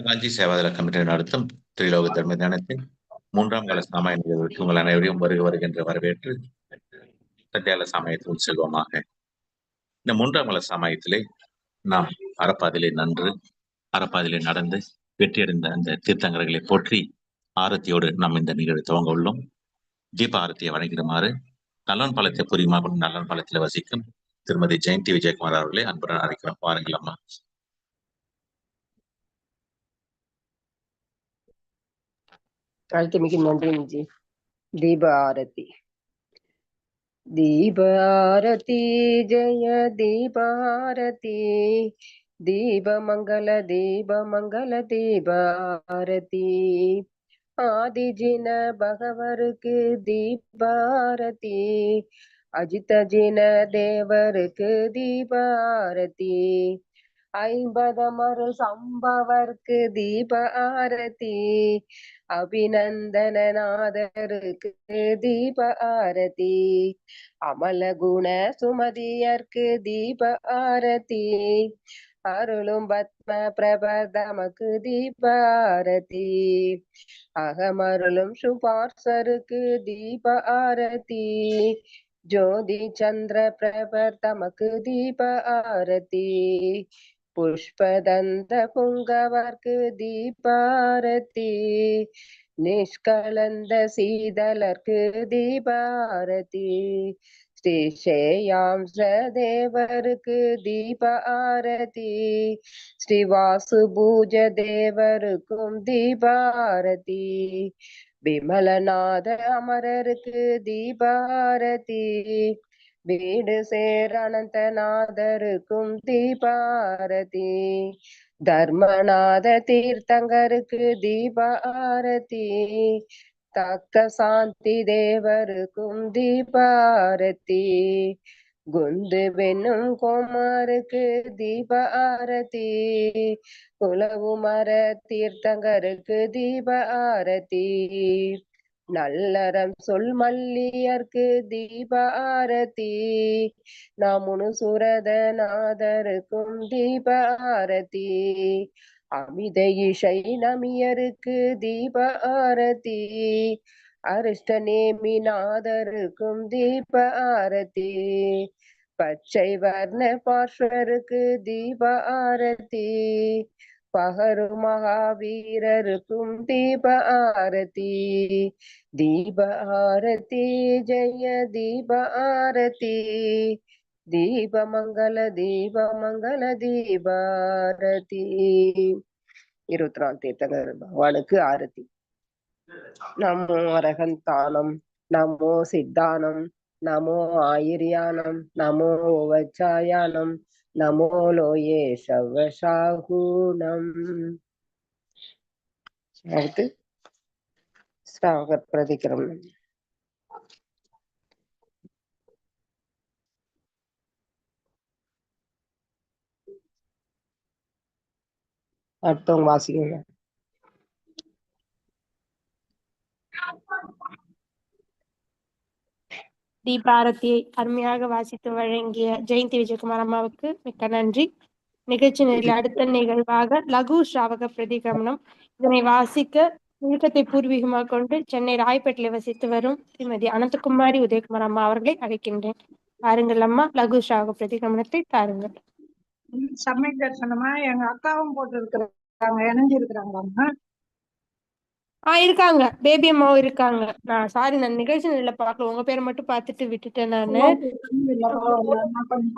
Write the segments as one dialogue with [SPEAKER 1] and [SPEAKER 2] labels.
[SPEAKER 1] காஞ்சி Seva Dal committee நடத்தும் திரிலோக தர்ம தியானத்தின் மூன்றாம் கால சாமாய நிகழ்வுக்கு உங்கள் அனைவரையும் வருக வருகின்ற வரவேற்று சத்தியால சமயத்தில் செல்வமாக. இந்த மூன்றாம் கால சமயத்திலே நாம் அறப்பாதிலே நன்று அறப்பாதிலே நடந்து வெற்றியடைந்த அந்த தீர்த்தங்கரர்களை போற்றி ஆரத்தியோடு நாம் இந்த நிகழ்வை துவங்க உள்ளோம். தீப ஆரத்தியை வழங்கிடுமாறு நலன் பாலத்தை புரியுமா நலன் பாலத்தில் வசிக்கும் திருமதி ஜெயந்தி விஜயகுமார் அவர்களே அன்புடன் அழைக்கிறோம். வாருங்கள் அம்மா.
[SPEAKER 2] அழைத்தமைக்கு நன்றி விஜி தீப ஆரத்தி தீப ஆரத்தி ஜெய தீப ஆரத்தி தீப மங்கள தீப மங்கள தீப ஆரத்தி ஆதிஜின பகவருக்கு தீபாரதி. அஜித ஜின தேவருக்கு தீபாரதி. ஐம்பதமருள் சம்பவர்க்கு தீப ஆரதி அபிநந்தனநாதருக்கு தீப ஆரதி அமலகுண சுமதியர்க்கு தீப ஆரதி அருளும் பத்ம பிரபதமக்கு தீப ஆரதி அகமருளும் சுபார்சருக்கு தீப ஆரதி ஜோதி சந்திர பிரபர் தமக்கு தீப ஆரதி புஷ்பதந்த புங்கவர்க்கு தீபாரதி நிஷ்கலந்த சீதலர்க்கு தீபாரதி ஸ்ரீஷேயாம் தேவருக்கு தீப ஆரதி ஸ்ரீ வாசுபூஜ தேவருக்கும் தீபாரதி விமலநாத அமரருக்கு தீபாரதி வீடு சேர் அனந்தநாதருக்கும் தீபாரதி. தர்மநாத தீர்த்தங்கருக்கு தீபாரதி. தக்க சாந்தி தேவருக்கும் தீபாரதி. குந்து வெண்ணும் கோமாருக்கு தீபாரதி. குலவு மர தீர்த்தங்கருக்கு தீபாரதி. நல்லறம் சொல் மல்லியர்க்கு தீபாரதி. நாமுனு சுரதநாதருக்கும் தீபாரதி. அமித இசை நமியருக்கு தீபாரதி. அரிஷ்ட நேமிநாதருக்கும் தீப ஆரதி பச்சை வர்ண பார்ஷருக்கு தீபாரதி. பகரு மகாவீரருக்கும் தீப ஆரதி தீப ஆரதி ஜெய தீப ஆரதி தீப மங்கள தீப மங்கள தீபாரதி. இருபத்தி நாலு தீர்த்தங்கர் பகவானுக்கு ஆரதி நமோ அரகந்தானம் நமோ சித்தானம் நமோ ஆயிரியானம் நமோ வச்சாயானம் நமோ லோயே சவசாகுணம் அடுத்து ஸ்ராவகர் பிரதிக்கிரம் அடுத்தவங்க வாசிக்கங்க
[SPEAKER 3] தீபாரதியை அருமையாக வாசித்து வழங்கிய ஜெயந்தி விஜயகுமார் அம்மாவுக்கு மிக்க நன்றி. நிகழ்ச்சி நிலையில் அடுத்த நிகழ்வாக லகு ஸ்ராவக பிரதிகமனம். இதனை வாசிக்க விழுக்கத்தை பூர்வீகமாக கொண்டு சென்னை ராயப்பேட்டில் வசித்து வரும் திருமதி அனந்தகுமாரி உதயகுமார் அம்மா அவர்களை அழைக்கின்றேன். பாருங்கள் அம்மா லகு ஸ்ராவக பிரதிகமனத்தை பாருங்கள்.
[SPEAKER 4] சமய தர்சனமா? எங்க அக்காவும் போட்டு இருக்கிறாங்க இணைஞ்சிருக்கிறாங்க
[SPEAKER 3] அம்மா இருக்காங்க. பேபி அம்மாவும் இருக்காங்க. நான் சாரி நான் நிகழ்ச்சி நிலையில பார்க்கல உங்க பேரை மட்டும் பார்த்துட்டு விட்டுட்டேன் நானு.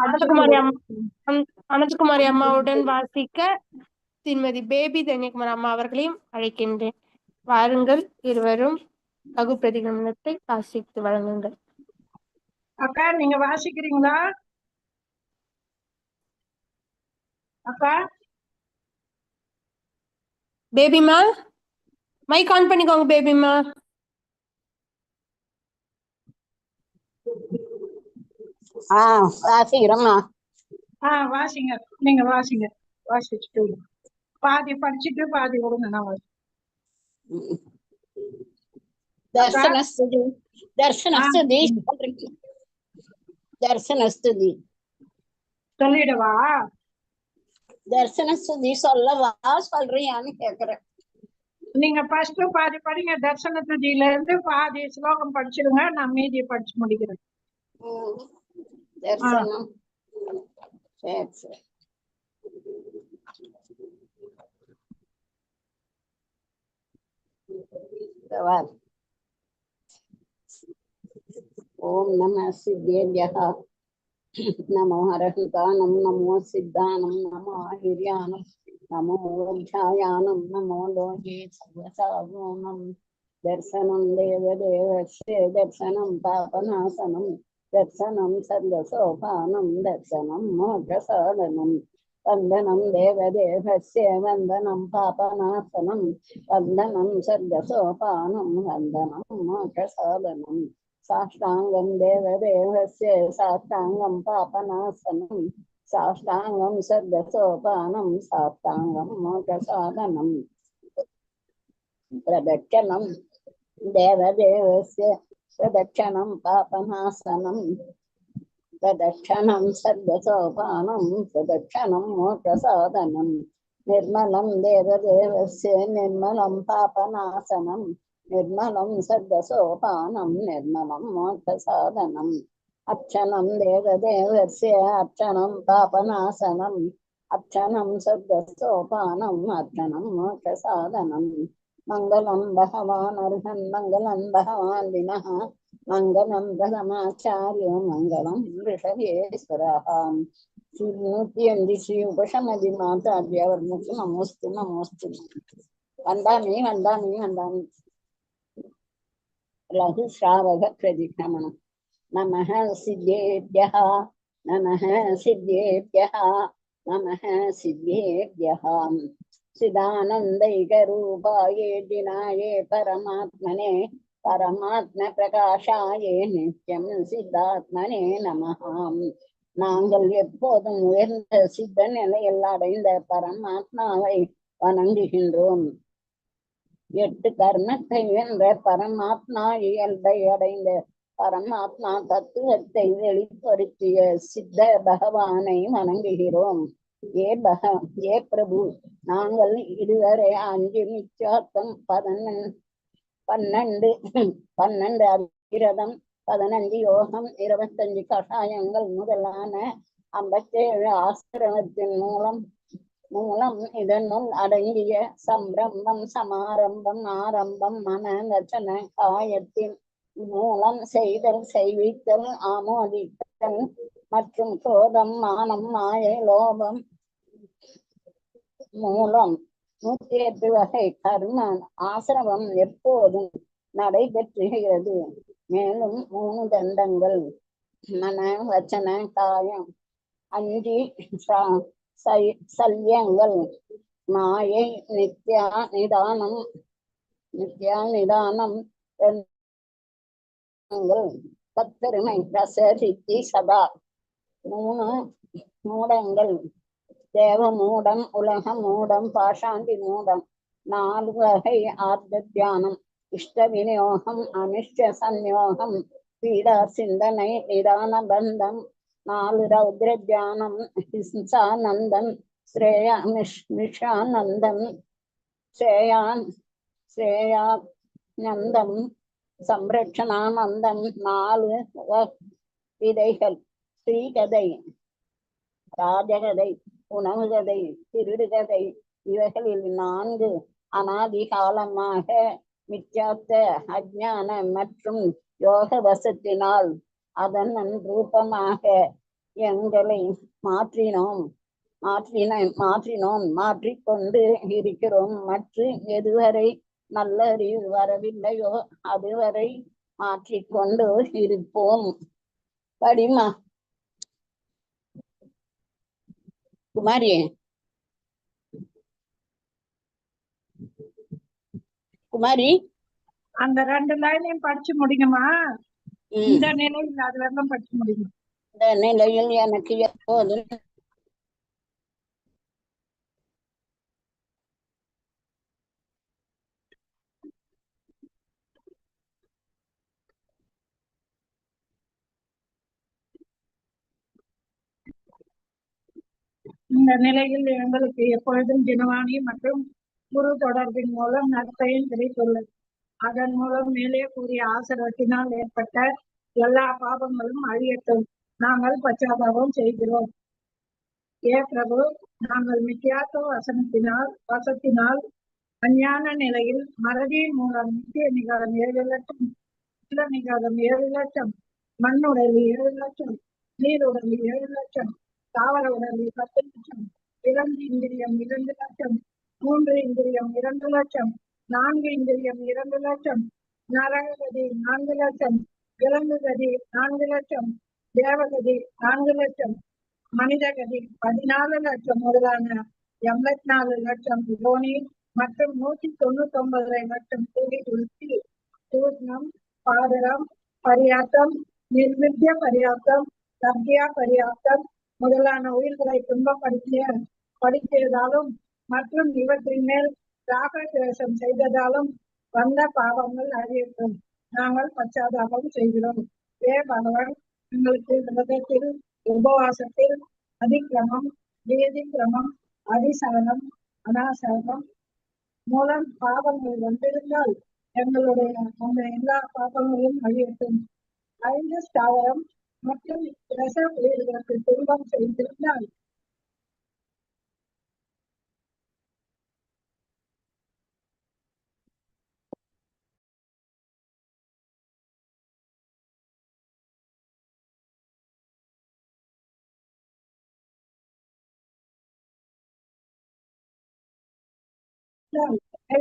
[SPEAKER 3] அனந்தகுமாரி அம்மா. அனந்தகுமாரி அம்மாவுடன் வாசிக்க திருமதி பேபி தன்யகுமார் அம்மா அவர்களையும் அழைக்கின்றேன். வாருங்கள் இருவரும் லகு பிரதிகமனத்தை வாசித்து வழங்குங்கள்.
[SPEAKER 4] அக்கா நீங்க வாசிக்கிறீங்களா? அக்கா?
[SPEAKER 3] பேபிமா மைக் ஆன் பண்ணிக்கோங்க பேபிமா
[SPEAKER 5] ஆ வாசிக்கிறோம்மா
[SPEAKER 4] ஆ வாசிங்க. நீங்க வாசிங்க. வாசிச்சுட்டு பாதி படிச்சுட்டு பாதி விடுங்க நான் வாசி
[SPEAKER 5] தர்சனஸ்துதி தர்சனஸ்துதி தர்சனஸ்துதி
[SPEAKER 4] சொல்லிடவா?
[SPEAKER 5] தர்சன ஸ்துதி சொல்லவா சொல்றியான்னு கேக்குறேன்.
[SPEAKER 4] நீங்க ஃபர்ஸ்ட் பாதி படிங்க தர்சன துதியில இருந்து பாதி ஸ்லோகம் படிச்சிடுங்க நான் மீதி படிச்சு முடிக்கிறேன்.
[SPEAKER 5] தர்சனம். ஓம் நம சித்தேபியः நமோ அரகுதானம் நமோ சித்தானம் நமோ ஆகிரியானம் நமோ ஓத்தியாயானம் நமோ லோகே சர்வசாவோனம் தர்சனம் தேவதேவஸ்ய தர்சனம் பாபநாசனம் தர்சனம் சர்வசோபானம் தர்சனம் மோட்சசாதனம் வந்தனம் தேவதேவஸ்ய வந்தனம் பாபநாசனம் வந்தனம் சர்வசோபானம் సాష్టాంగం సర్గసోపానం సాష్టాంగం మోక్షసాధనం. ప్రదక్షణం దేవదేవస్య ప్రదక్షణం పాపనాశనం. ప్రదక్షణం సర్గసోపానం ప్రదక్షణం మోక్షసాధనం. నిర్మలం దేవదేవస్య నిర్మలం పాపనాశనం. నిర్మలం సర్గసోపానం నిర్మలం మోక్షసాధనం. அர்ச்சனம் தேவதேவர்ஷ அர்ச்சனம் பாபநாசனம். அர்ச்சனம் சப்தசோபானம் அர்ச்சனம் மோட்சசாதனம் மங்களம் பகவான் அருகன் மங்களம் பகவான் வினஹ. மங்களம் பிரதமாச்சாரியோ மங்களம் ரிஷபேஸ்வராம் ஸ்ரீ நூத்தி அஞ்சு ஸ்ரீ உபசமதி மாதாஜி அவர்களுக்கு நமோஸ்து நமோஸ்து. வந்தாமி வந்தாமி வந்தாமி. லகு ஸ்ராவக பிரதிகமனம் நம சித்தேபியா நம சித்தேபியா நம சித்தேபியா சிதானந்தைகரூபாயே தினாயே பரமாத்மனே பரமாத்ம பிரகாஷாயே நித்யம் சித்தாத்மனே நமகாம் நாங்கள் எப்போதும் உயர்ந்த சித்த நிலையில் அடைந்த பரமாத்மாவை வணங்குகின்றோம். எட்டு கர்மத்தை வென்ற பரமாத்மா இயல்பை அடைந்த பரமாத்மா தத்துவத்தை வெளிப்படுத்திய சித்த பகவானை வணங்குகிறோம். ஏ பக ஏ பிரபு நாங்கள் இதுவரை அஞ்சு மிச்சாத்தம் பதினொன்று பன்னெண்டு பன்னெண்டு அபிரதம் பதினஞ்சு யோகம் இருபத்தஞ்சு கஷாயங்கள் முதலான ஐம்பத்தேழு ஆசிரமத்தின் மூலம் மூலம் இதனுள் அடங்கிய சம்பிரம்பம் சமாரம்பம் ஆரம்பம் மன ரச்சன காயத்தின் மூலம் செய்தல் செய்வித்தல் ஆமோதித்தல் மற்றும் கோபம் மானம் மாயை லோபம் மூலம் நூத்தி எட்டு வகை கர்ம ஆசிரமம் எப்போதும் நடைபெற்றுகிறது. மேலும் மூணு தண்டங்கள் மன வச்சன காயம் அஞ்சு ச- சல்யங்கள் மாயை நித்யா நிதானம் நித்யா நிதானம் ரெண்டுங்கள் பத்தெருமை ரசரித்தி சதா மூணு மூடங்கள். தேவ மூடம் உலக மூடம். பாஷாண்டி மூடம் நாலு வகை ஆர்த்த தியானம். இஷ்ட விநியோகம் அனிஷ்ட சந்யோகம் பீடா சிந்தனை நிதான பந்தம். நாலு ரௌத்ர தியானம் ஹிம்சானந்தம் ஸ்ரேயா மிஷ் மிஷானந்தம் ஸ்ரேயான் ஸ்ரேயா நந்தம். சம்ரட்சணானந்தம் நாலு வ- விதைகள் ஸ்ரீகதை ராஜகதை உணவுகதை திருடுகதை இவைகளில் நான்கு அனாதி காலமாக மித்யாத்த அஜான மற்றும் யோக வசத்தினால் அதன் ரூபமாக எங்களை மாற்றினோம் மாற்றின மாற்றினோம் மாற்றிக்கொண்டு இருக்கிறோம் மற்றும் எதுவரை நல்ல அறிவு வரவில்லையோ அதுவரை மாற்றிக்கொண்டு இருப்போம். படிமா. குமாரி. குமாரி.
[SPEAKER 4] அந்த ரெண்டு லைனையும் படிச்சு முடியுமா? இந்த நிலையில் அது வரலாம் படிச்சு முடியும்?
[SPEAKER 5] இந்த நிலையில் எனக்கு எப்போதும்
[SPEAKER 4] இந்த நிலையில் எங்களுக்கு எப்பொழுதும் தினவாணி மற்றும் குரு தொடர்பின் மூலம் நற்பயன் கிடைத்துள்ளது. அதன் மூலம் மேலே கூறிய ஆசிரத்தினால் ஏற்பட்ட எல்லா பாபங்களும் அழியட்டும். நாங்கள் பச்சாதாபம் செய்கிறோம். ஏ பிரபு நாங்கள் மித்தியாத்துவ வசனத்தினால் வசத்தினால் அஞ்ஞான நிலையில் மறதியின் மூலம் நித்திய நிகாரம் ஏழு லட்சம் நிகாரம் ஏழு லட்சம் மண்ணுடலி ஏழு லட்சம் நீருடலி ஏழு லட்சம் தாவர உடலி பத்து லட்சம் இரண்டு இந்திரியம் இரண்டு லட்சம் மூன்று இந்திரியம் இரண்டு லட்சம் நான்கு இந்திரியம் இரண்டு லட்சம் நரகதி நான்கு லட்சம் விலங்குகதி நான்கு லட்சம் தேவகதி நான்கு லட்சம் மனிதகதி பதினாலு லட்சம் முதலான எண்பத்தி நாலு லட்சம் யோனி மற்றும் நூத்தி தொண்ணூத்தி ஒன்பது லட்சம் கூடி உளுத்தி சூர்ணம் பாதரம் பரியாத்தம் நிர்மித்திய பரியாத்தம் சத்யா பரியாத்தம் முதலான உயிர்களை துன்பப்படுத்திய படுத்தியதாலும் மற்றும் இவற்றின் மேல் ராக துவேஷம் செய்ததாலும் வந்த பாவங்கள் அறியட்டும். நாங்கள் பச்சாதாபம் செய்கிறோம். ஏ பகவான் எங்களுக்கு விரதத்தில் உபவாசத்தில் அதிக்கிரமம் வேதிக்கிரமம் அதிசரணம் அனாசரணம் மூலம் பாவங்கள் வந்திருந்தால் எங்களுடைய அந்த எல்லா பாவங்களும் அழியட்டும் ஐந்து ஸ்தாவரம் மற்றும் ரச உயிர்களுக்கு துன்பம் செய்திருந்தால்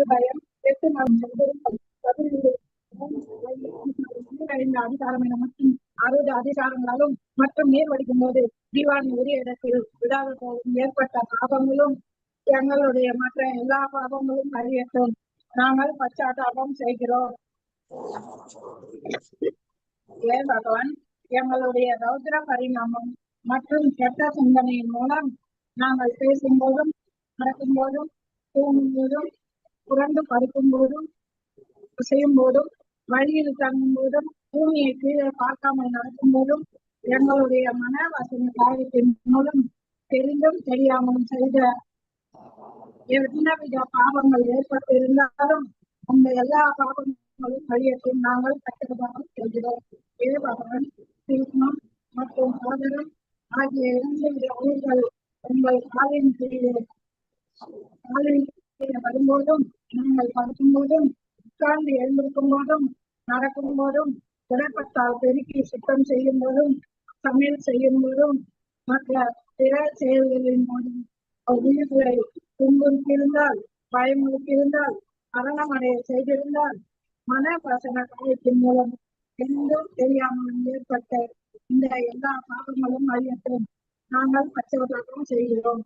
[SPEAKER 4] பயம் எட்டு நாள் சென்றிருக்கும் அதிகாரம் என மற்றும் அறுபது அதிகாரங்களாலும் மற்றும் நீர் வடிக்கும் போது தீவானி உரிய இடத்தில் விடாத போதும் ஏற்பட்ட பாவங்களும் எங்களுடைய மற்ற எல்லா பாவங்களும் அறியட்டும். நாங்கள் பச்சாத்தாபம் செய்கிறோம். ஏ பகவான்? எங்களுடைய ரௌத்ர பரிணாமம் மற்றும் கெட்ட சிந்தனையின் மூலம் நாங்கள் பேசும்போதும் நடக்கும் போதும் தூங்கும் போதும் புரண்டு படுக்கும் போதும் செய்யும் போதும் வழியில் தங்கும் போதும் பூமியை கீழே பார்க்காமல் நடக்கும் போதும் எங்களுடைய மன வசன காரியத்தின் மூலம் தெரிந்தும் தெரியாமலும் செய்த எந்தவித பாவங்கள் ஏற்பட்டிருந்தாலும் அந்த எல்லா பாவங்களும் வழியத்தில் நாங்கள் கட்டதாக செய்கிறோம் தேவகன் கிருஷ்ணன் மற்றும் சோதரம் ஆகிய இரண்டு வித உயிர்கள் உங்கள் காலின் கீழே காலின் கீழே வரும்போதும் நீங்கள் படுக்கும் போதும் உட்கார்ந்து எழுந்திருக்கும் போதும் நடக்கும் போதும் திடப்பட்டால் பெருக்கி சுத்தம் செய்யும் போதும் சமையல் செய்யும் போதும் மற்ற பிற செயல்களின் மூலம் உயிர்களை துன்புறுத்தியிருந்தால் பயமுறுத்தியிருந்தால் மரணமடைய செய்திருந்தால் மன வசன காயத்தின் மூலம் எங்கும் தெரியாமல் ஏற்பட்ட இந்த எல்லா பாவங்களும் அழியட்டும் நாங்கள் பச்சவதாகவும் செய்கிறோம்.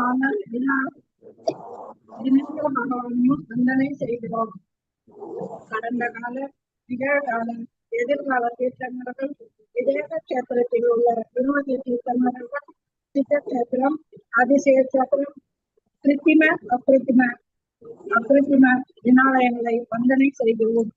[SPEAKER 4] நாங்கள் எல்லா தினங்களும் பகவானையும் செய்கிறோம். கடந்த கால நிகழ்காலம் எதிர்கால தீர்த்தங்கர்கள் விதேக கஷேத்திரத்தில் உள்ள வினோதி தீர்த்தங்கர்கள் சித்தக்ஷேத்திரம் அதிசய கஷேத்திரம் கிருத்திம அகிருத்திம அகிருத்திம விநாயகங்களை வந்தனை செய்கிறோம்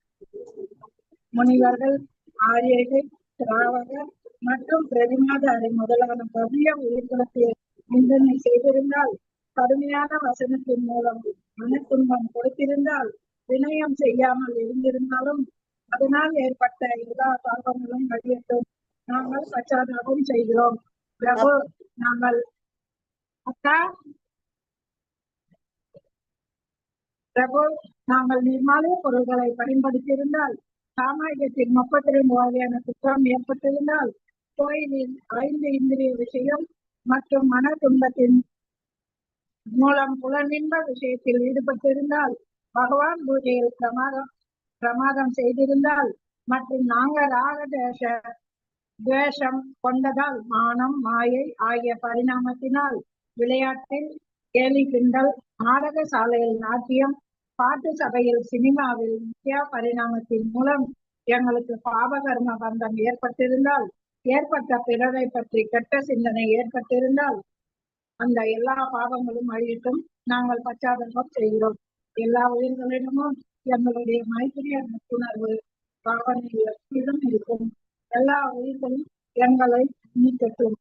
[SPEAKER 4] முனிவர்கள் ஆரியர்கள் திராவகர் மற்றும் பிரதிமாதாரி முதலான பவ்ய உயிர்களுக்கு நிந்தனை செய்திருந்தால் கடுமையான வசனத்தின் மூலம் மன துன்பம் கொடுத்திருந்தால் வினயம் செய்யாமல் இருந்திருந்தாலும் அதனால் ஏற்பட்ட எல்லா பாவங்களும் அழியட்டும் நாங்கள் பச்சாதாபம் செய்கிறோம். பிரபு நாங்கள் அக்கா. பிரபு நாங்கள் நிர்மாலய பொருள்களை பயன்படுத்தியிருந்தால் சாமானியத்தின் முப்பத்தி ரெண்டு வகையான குற்றம் ஏற்பட்டிருந்தால் கோயிலில் ஐந்து இந்திரிய விஷயம் மற்றும் மன துன்பத்தின் மூலம் புலனின்ப விஷயத்தில் ஈடுபட்டிருந்தால் பகவான் பூஜையில் பிரமாதம் பிரமாதம் செய்திருந்தால் மற்றும் நாங்கள் ராகதேச துவேஷம் கொண்டதால் மானம் மாயை ஆகிய பரிணாமத்தினால் விளையாட்டில் கேலி கிண்டல் நாடக சாலையில் நாட்டியம் பாட்டு சபையில் சினிமாவில் முக்கிய பரிணாமத்தின் மூலம் எங்களுக்கு பாபகர்ம பந்தம் ஏற்பட்டிருந்தால் ஏற்பட்ட பிறரை பற்றி கெட்ட சிந்தனை ஏற்பட்டிருந்தால் அந்த எல்லா பாவங்களும் அழியட்டும். நாங்கள் பச்சாதாபம் செய்கிறோம். எல்லா உயிர்களிடமும் எங்களுடைய மைத்திரிய நட்புணர்வு பாவனை எப்பொழுதும் இருக்கும். எல்லா உயிர்களும் எங்களை மன்னிக்கட்டும்.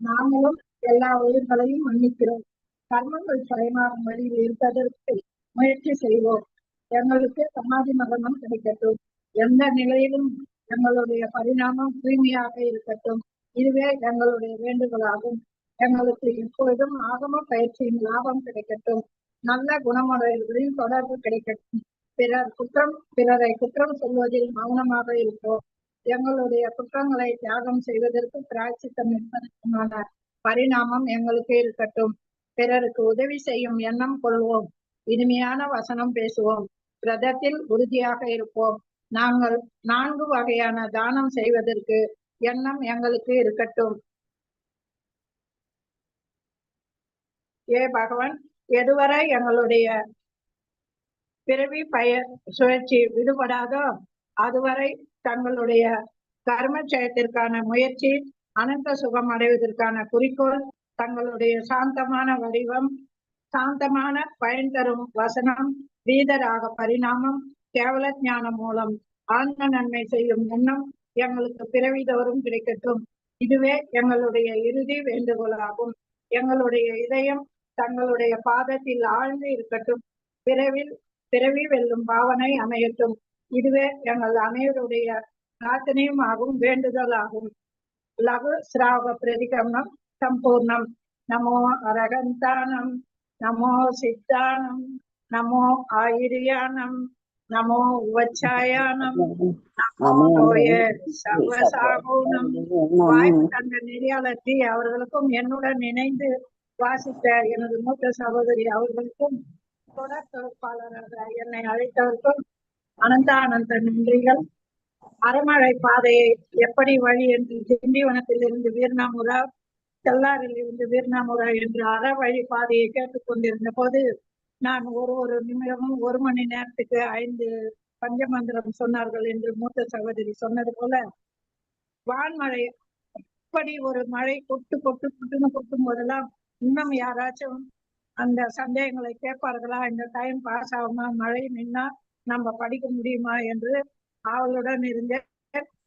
[SPEAKER 4] நாங்களும் எல்லா உயிர்களையும் மன்னிக்கிறோம். கர்மங்கள் சரிமாறும் வழியில் இருப்பதற்கு முயற்சி செய்வோம். எங்களுக்கு சமாதி மரணம் கிடைக்கட்டும். எந்த நிலையிலும் எங்களுடைய பரிணாமம் தூய்மையாக இருக்கட்டும். இதுவே எங்களுடைய வேண்டுகோளாகும். எங்களுக்கு எப்பொழுதும் ஆகம பயிற்சியின் லாபம் கிடைக்கட்டும். நல்ல குணமுடையவர்களின் தொடர்பு கிடைக்கட்டும். பிறர் குற்றம் பிறரை குற்றம் சொல்வதில் மௌனமாக இருப்போம். எங்களுடைய குற்றங்களை தியாகம் செய்வதற்கு பிராய்ச்சித்தம் என்பதற்குமான பரிணாமம் எங்களுக்கு இருக்கட்டும். பிறருக்கு உதவி செய்யும் எண்ணம் கொள்வோம். இனிமையான வசனம் பேசுவோம். விரதத்தில் உறுதியாக இருப்போம். நாங்கள் நான்கு வகையான தானம் செய்வதற்கு எண்ணம் எங்களுக்கு இருக்கட்டும். ஏ பகவான் எதுவரை எங்களுடைய பிறவி பய சுழற்சி விடுபடாதோ அதுவரை தங்களுடைய கருமசயத்திற்கான முயற்சி அனந்த சுகம் அடைவதற்கான குறிக்கோள் தங்களுடைய சாந்தமான வடிவம் சாந்தமான பயன் தரும் வசனம் வீதராக பரிணாமம் கேவல ஞானம் மூலம் ஆன்ம நன்மை செய்யும் எண்ணம் எங்களுக்கு பிறவிதோறும் கிடைக்கட்டும். இதுவே எங்களுடைய இறுதி வேண்டுகோளாகும். எங்களுடைய இதயம் தங்களுடைய பாதத்தில் ஆழ்ந்து இருக்கட்டும். பிறவில் பிறவி வெல்லும் பாவனை அமையட்டும். இதுவே எங்கள் அனைவருடைய பிரார்த்தனையும் ஆகும் வேண்டுதல் ஆகும். லகு சிராவ பிரதிகரணம் சம்பூர்ணம். நமோ அரகந்தானம் நமோ சித்தானம் நமோ ஆயிரியானம் நமோ உவச்சாயானம் சர்வசாகூனம் வாய்ப்பு தந்த நெறியாளர் அவர்களுக்கும் என்னுடன் இணைந்து வாசித்த எனது மூத்த சகோதரி அவர்களுக்கும் தொடர் தொகுப்பாளராக என்னை அழைத்தவருக்கும் அனந்தானந்த நன்றிகள். அறமழை பாதையை எப்படி வழி என்று திண்டிவனத்தில் இருந்து வீர்ணாமுரா செல்லாரில் இருந்து வீர்ணாமுரா என்று அற வழி பாதையை கேட்டுக்கொண்டிருந்த போது நான் ஒரு ஒரு நிமிடமும் ஒரு மணி நேரத்துக்கு ஐந்து பஞ்சமந்திரம் சொன்னார்கள் என்று மூத்த சகோதரி சொன்னது போல வான்மழை அப்படி ஒரு மழை கொட்டு கொட்டு கொட்டுன்னு கொட்டும் போதெல்லாம் இன்னும் யாராச்சும் அந்த சந்தேகங்களை கேட்பார்களா? இந்த டைம் பாஸ் ஆகுமா? மழை நின்னா நம்ம படிக்க முடியுமா? என்று அவளுடன் இருந்தேன்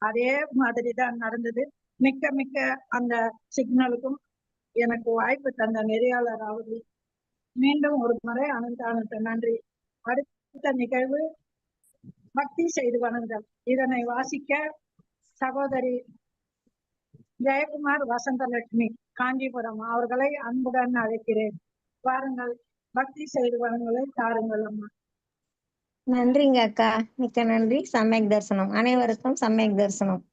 [SPEAKER 4] அதே மாதிரி தான் நடந்தது. மிக்க மிக்க அந்த சிக்னலுக்கும் எனக்கு வாய்ப்பு தந்த நெறியாளர் அவர்கள். மீண்டும் ஒரு முறை அனந்தானந்த நன்றி. அடுத்த நிகழ்வு பக்தி செய்து வணங்கல் இதனை வாசிக்க சகோதரி ஜெயக்குமார் வசந்தலட்சுமி. காஞ்சிபுரம் அவர்களை அன்புடன் அழைக்கிறேன். வாருங்கள் பக்தி செய்து வணங்குதலை தாருங்கள் அம்மா.
[SPEAKER 6] நன்றிங்க அக்கா. மிக்க நன்றி. சமயக் தரிசனம். அனைவருக்கும் சமயக் தரிசனம்.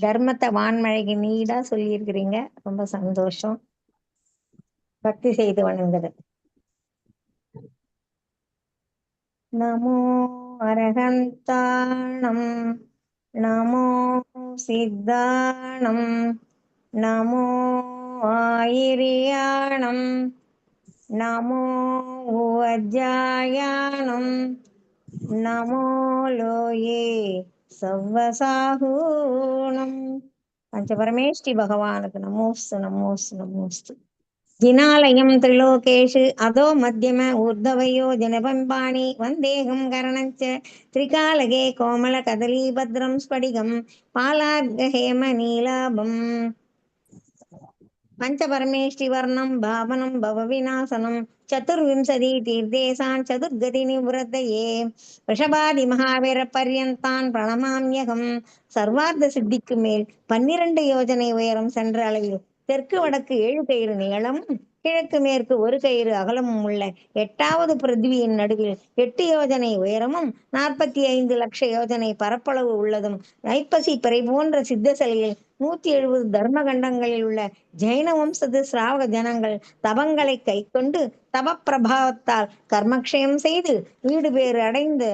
[SPEAKER 6] தர்மத்தை வான்மழைக்கு நீடா சொல்லியிருக்கிறீங்க. ரொம்ப சந்தோஷம். பக்தி செய்து வணங்குது. நமோ அரகந்தானம். நமோ சித்தானம். നമോ ആയിരിയാണം നമോ ഉവജായാണം നമോ ലോയേ సవ్వసాహూణం పంచపరమేష్టి భగవానుకు నమోస్తు నమోస్తు నమోస్తు. జినాలయం త్రిలోకేష్ అదో మధ్యమ ఊర్ధవయో జనపంపాణి వందేహం కరణంచ త్రికాలగే కోమల కదలీభద్రం స్ఫటికం పాలార్గ నీలాభం. பஞ்சபரமேஷ்டி வர்ணம் பாவனம் பவவிநாசனம் சதுர்விம்சதி தீர்த்தேசான் சதுர்கதி ரிஷபாதி மகாவீர பர்யந்தான் பிரணமாம்யகம் சர்வார்த்த சித்திக்கு மேல் பன்னிரண்டு யோஜனை உயரம் சென்ற அளவில் தெற்கு வடக்கு ஏழு கயிறு நீளமும் கிழக்கு மேற்கு ஒரு கயிறு அகலமும் உள்ள எட்டாவது பிருத்வியின் நடுவில் எட்டு யோஜனை உயரமும் நாற்பத்தி ஐந்து லட்ச யோஜனை பரப்பளவு உள்ளதும் ஐப்பசி பிறை போன்ற சித்த சிலையில் நூத்தி எழுபது தர்ம கண்டங்களில் உள்ள ஜெயின வம்சத்து சிராவக ஜனங்கள் தபங்களை கைக்கொண்டு தப பிரபாவத்தால் கர்மக்ஷயம் செய்து வீடு பேறு அடைந்து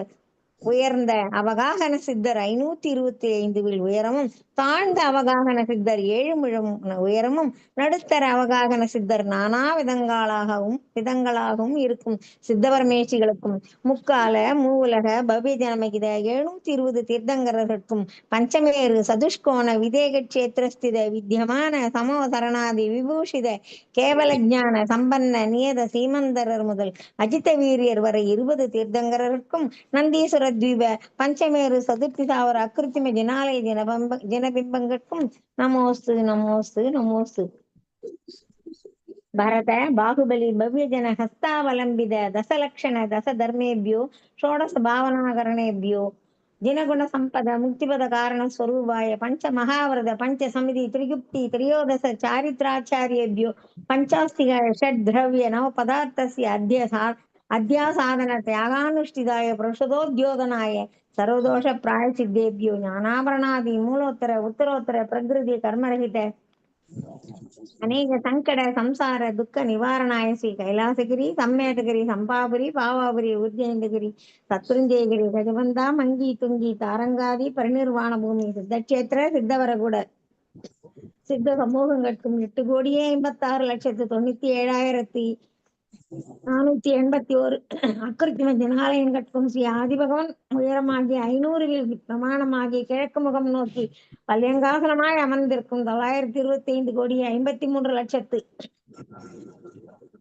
[SPEAKER 6] உயர்ந்த அவகாகன சித்தர் ஐநூத்தி இருபத்தி ஐந்து வில் உயரமும் தாழ்ந்த அவகாகன சித்தர் ஏழு முழம் உயரமும் நடுத்தர அவகாகன சித்தர் நானா விதங்களாகவும் விதங்களாகவும் இருக்கும். சித்தபரமேசிகளுக்கும் முக்கால மூவுலக பவ்ய ஜனமகித எழுநூத்தி இருபது தீர்த்தங்கரர்களுக்கும் பஞ்சமேரு சதுஷ்கோண விதேக கஷேத்திரஸ்தித வித்தியமான சமோ சரணாதி விபூஷித கேவல ஞான சம்பன்ன நியத சீமந்தரர் முதல் அஜித வீரியர் வரை இருபது தீர்த்தங்கரருக்கும் ವರದ್ವೀಪ ಪಂಚಮೇರು ಚತುರ್ಥಿ ಸಾವಿರ ಅಕೃತಿಮ ಜನಾಲಯ ಜನಬಿಂಬ ಜನಬಿಂಬಂಗಟ್ಕಂ ನಮೋಸ್ತು ನಮೋಸ್ತು ನಮೋಸ್ತು ಭರತ ಬಾಹುಬಲಿ ಭವ್ಯ ಜನ ಹಸ್ತಾವಲಂಬಿತ ದಶಲಕ್ಷಣ ದಶ ಧರ್ಮೇಭ್ಯೋ ಷೋಡಶ ಭಾವನಾಕರಣೇಭ್ಯೋ ಜಿನಗುಣ ಸಂಪದ ಮುಕ್ತಿಪದ ಕಾರಣ ಸ್ವರೂಪಾಯ ಪಂಚ ಮಹಾವ್ರತ ಪಂಚ ಸಮಿತಿ ತ್ರಿಯುಕ್ತಿ ತ್ರಯೋದಶ ಚಾರಿತ್ರಾಚಾರ್ಯಭ್ಯೋ ಪಂಚಾಸ್ತಿಗಾಯ ಷಡ್ ದ್ರವ್ಯ ನವ ಪದಾರ್ಥಸ್ಯ ಅಧ್ಯ அத்தியாசாதன தியாகானுஷ்டிதாய புருஷதோத்யோதனாய சர்வதோஷ பிராயசித்தேபியோ ஞானாபரணாதி மூலோத்தர உத்தரோத்தர பிரகிருதி கர்மரகித அநேக சங்கட சம்சார துக்க நிவாரணாய ஸ்ரீ கைலாசகிரி சம்மேதகிரி சம்பாபுரி பாவாபுரி உஜ்ஜயந்தகிரி சத்ருஞ்சயகிரி கஜபந்தா மங்கி துங்கி தாரங்காதி பரிநிர்வாண பூமி சித்தக்ஷேத்திர சித்தவரகுட சித்த சமூகங்களுக்கும் எட்டு கோடியே எண்பத்தாறு லட்சத்து தொண்ணூத்தி ஏழாயிரத்தி நானூத்தி எண்பத்தி ஒரு அக்கிருத்தி மத்தியனாலயம் கட்டும் ஸ்ரீ ஆதிபகவன் உயரமாகி ஐநூறுவில் பிரமாணமாகி கிழக்கு முகம் நோக்கி பல்யங்காசனமாய் அமர்ந்திருக்கும் தொள்ளாயிரத்தி இருபத்தி ஐந்து கோடி ஐம்பத்தி மூன்று லட்சத்து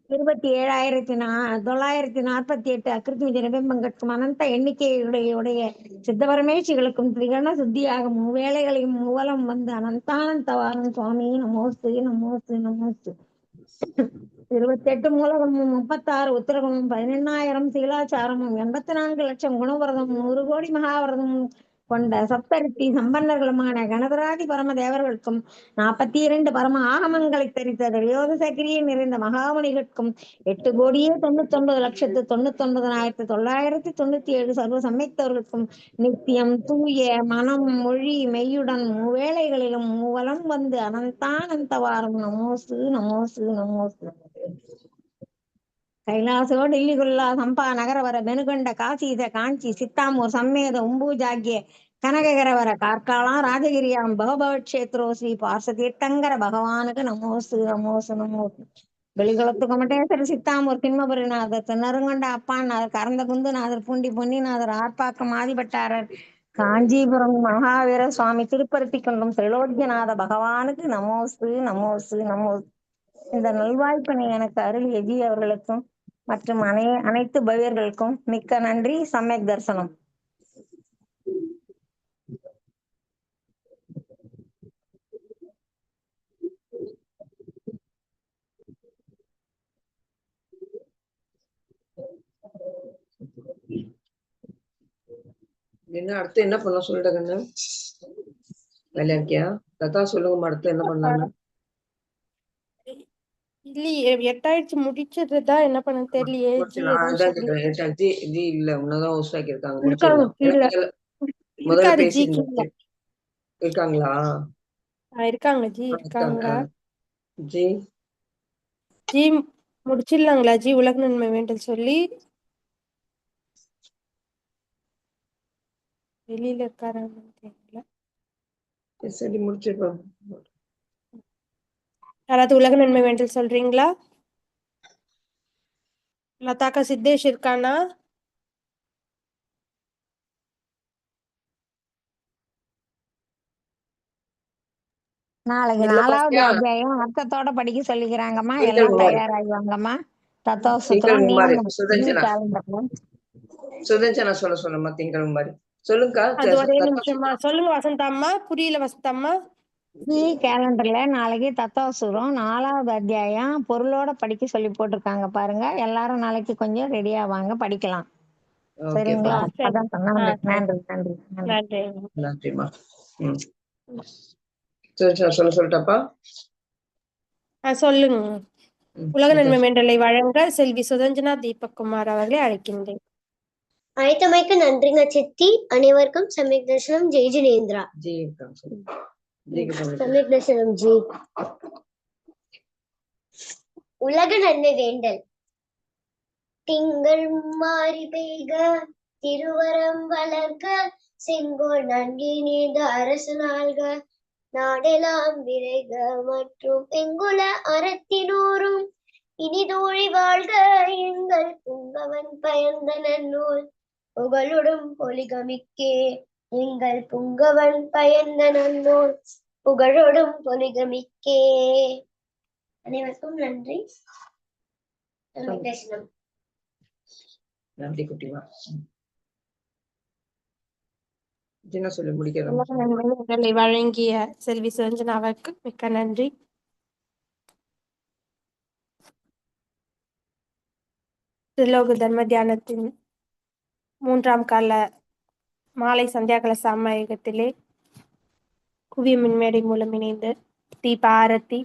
[SPEAKER 6] இருபத்தி ஏழாயிரத்தி நா தொள்ளாயிரத்தி நாற்பத்தி எட்டு அக்கிருத்தி நிரபிம்பம் கட்கும் அனந்த எண்ணிக்கையுடைய உடைய சித்தபரமேஷிகளுக்கும் திரிகண சுத்தியாக மூவேளைகளையும் மூவலம் வந்து அனந்தானந்தவாரன் சுவாமி நமோஸ்து நமோஸ்து நமோஸ்து இருபத்தி எட்டு மூலகமும் முப்பத்தாறு உத்தரகமும் பதினெண்ணாயிரம் சீலாச்சாரமும் எண்பத்தி நான்கு லட்சம் குணவிரதமும் நூறு கோடி மகாவிரதமும் கொண்ட சப்தரித்தி சம்பன்னர்களுமான கணதராதி பரம தேவர்களுக்கும் நாற்பத்தி இரண்டு பரம ஆகமங்களை தெரித்த திரையோத சக்கிரியை நிறைந்த மகாமணிகளுக்கும் எட்டு கோடியே தொண்ணூத்தி ஒன்பது லட்சத்து தொண்ணூத்தி ஒன்பதனாயிரத்து தொள்ளாயிரத்தி தொண்ணூத்தி ஏழு சர்வ சமைத்தவர்களுக்கும் நித்தியம் தூய மனம் மொழி மெய்யுடன் மூவேளைகளிலும் மூவலம் வந்து அனந்தானந்தவாரம். நமோசு நமோசு நமோசு கைலாசோடு இல்லிகுல்லா சம்பா நகரவர மெனுகண்ட காசீத காஞ்சி சித்தாமூர் சம்மேத உம்பூஜாகிய கனககரவர கார்காலாம் ராஜகிரியாம் பகபவக்ஷேத்ரோ ஸ்ரீ பார்சதீர்த்தங்கர பகவானுக்கு நமோசு நமோசு நமோசு வெளிகுளத்துக்கு மட்டேசர் சித்தாமூர் திண்மபுரிநாதர் திருநருங்கொண்ட அப்பாநாதர் கரந்த குந்துநாதர் பூண்டி பொன்னிநாதர் ஆர்ப்பாக்கம் ஆதிபட்டாரர் காஞ்சிபுரம் மகாவீர சுவாமி திருப்பருத்தி கொண்டும் திரிலோக்கியநாத பகவானுக்கு நமோசு நமோசு நமோசு இந்த நல்வாய்ப்பினை எனக்கு அருள் எஜி அவர்களுக்கும் மற்றும் அனை அனைத்து பவியர்களுக்கும் மிக்க நன்றி. சமயக் தரிசனம்.
[SPEAKER 7] என்ன அடுத்து என்ன பண்ண சொல்லிட்டு கண்ணு வேலையா இருக்கியா? லதா சொல்லுங்கம்மா அடுத்து என்ன பண்ணலாம்னு?
[SPEAKER 3] இல்லையே எட்டாயிடுச்சு முடிச்சிடுறதா என்ன பண்ண தெரியலையே
[SPEAKER 7] முடிச்சிடலாம். ஏட்டா, ஜி இல்ல உன்னதான் ஹோஸ்ட் ஆக்கியிருக்காங்க
[SPEAKER 3] இருக்காங்க
[SPEAKER 7] முடிச்சிடலாம். முதல்ல இருக்காங்களா?
[SPEAKER 3] இருக்காங்க ஜி
[SPEAKER 7] இருக்காங்க. ஜி?
[SPEAKER 3] ஜி முடிச்சிடலாங்களா ஜி உலக நன்மை வேண்டல் சொல்லி? வெளியில இருக்காரான்னு தெரியல.
[SPEAKER 7] சரி முடிச்சிருப்போம்
[SPEAKER 3] யாராவது உலக நன்மை வேண்டல் சொல்றீங்களா? லதாக்கா சித்தேஷ் இருக்கானா?
[SPEAKER 6] நாளைக்கு நாலாவது அத்தியாயம் அர்த்தத்தோட படிக்க சொல்லிக்கிறாங்கம்மா. எல்லாம்
[SPEAKER 7] மும்மாரி
[SPEAKER 6] தயாராகி வாங்கம்மா தத்துவ நீங்க
[SPEAKER 7] சுதஞ்சனா. சொல்ல சொல்லுமா திங்கள்
[SPEAKER 3] நிமிஷமா
[SPEAKER 7] சுத்திரம்
[SPEAKER 3] சொல்லுங்க வசந்தாம்மா. புரியல வசந்தாம்மா.
[SPEAKER 6] கேலண்டர்ல நாளைக்கு தத்துவ சுரம் நாலாவது அத்தியாயம் பொருளோட படிக்க சொல்லி போட்டிருக்காங்க பாருங்க. எல்லாரும் நாளைக்கு கொஞ்சம் ரெடியா வாங்க படிக்கலாம். சரிங்களா? அதான் சொன்னாங்க நன்றி நன்றி
[SPEAKER 7] சொல்ல சொல்லட்டாப்பா?
[SPEAKER 3] சொல்லுங்க. உலக நன்மை வேண்டலை வழங்க செல்வி சுதஞ்சனா தீபக்குமார் அவர்களை அழைக்கின்றேன்.
[SPEAKER 8] அழைத்தமைக்கு நன்றிங்க சித்தி. அனைவருக்கும் சமயக் தர்சனம். ஜெய் ஜினேந்திரா.
[SPEAKER 7] ஜி
[SPEAKER 8] ஜி உலக நன்மை வேண்டல். திங்கள் மாறி பெய்க திருவரம் வளர்க்க செங்கோல் நன்றி அரசு நாள்க நாடெல்லாம் விரைக மற்றும் எங்குல அறத்தினோரும் இனி தோழி வாழ்க எங்கள் புங்கவன் பயந்த நன்னூல். புகழுடும் பொலிகமிக்கே. எங்கள் புங்கவன் பயந்த நன்னோர் புகழோடும் பொலிகமிக்கே அனைவருக்கும் நன்றி. நன்றி
[SPEAKER 7] குட்டிமா
[SPEAKER 3] வழங்கிய செல்வி சிரஞ்சனாவுக்கு மிக்க நன்றி. திரிலோக தர்ம தியானத்தின் மூன்றாம் கால மாலை சந்தியாகல சாமாயகத்திலே குவிய மின்மேடை மூலம் இணைந்து தீப ஆரத்தி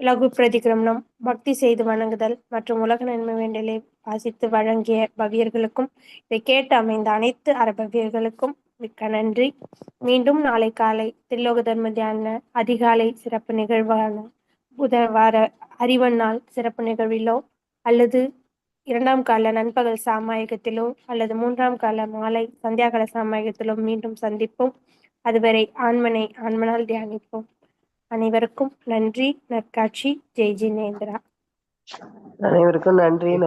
[SPEAKER 3] லகு பிரதிகிரமணம் பக்தி செய்து வணங்குதல் மற்றும் உலக நன்மை வேண்டலை வாசித்து வழங்கிய பவியர்களுக்கும் இதை கேட்டு அமைந்த அனைத்து அரபவியர்களுக்கும் மிக்க நன்றி. மீண்டும் நாளை காலை திருலோக தர்ம தியான அதிகாலை சிறப்பு நிகழ்வான புதவார அறிவன் நாள் சிறப்பு நிகழ்விலோ அல்லது இரண்டாம் கால நண்பகல் சாமாயகத்திலோ அல்லது மூன்றாம் கால மாலை சந்தியாகால சாமாயகத்திலோ மீண்டும் சந்திப்போம். அதுவரை ஆண்மனை ஆண்மனால் தியானிப்போம். அனைவருக்கும் நன்றி. நற்காட்சி. ஜெய் ஜினேந்திரா.
[SPEAKER 2] அனைவருக்கும் நன்றி.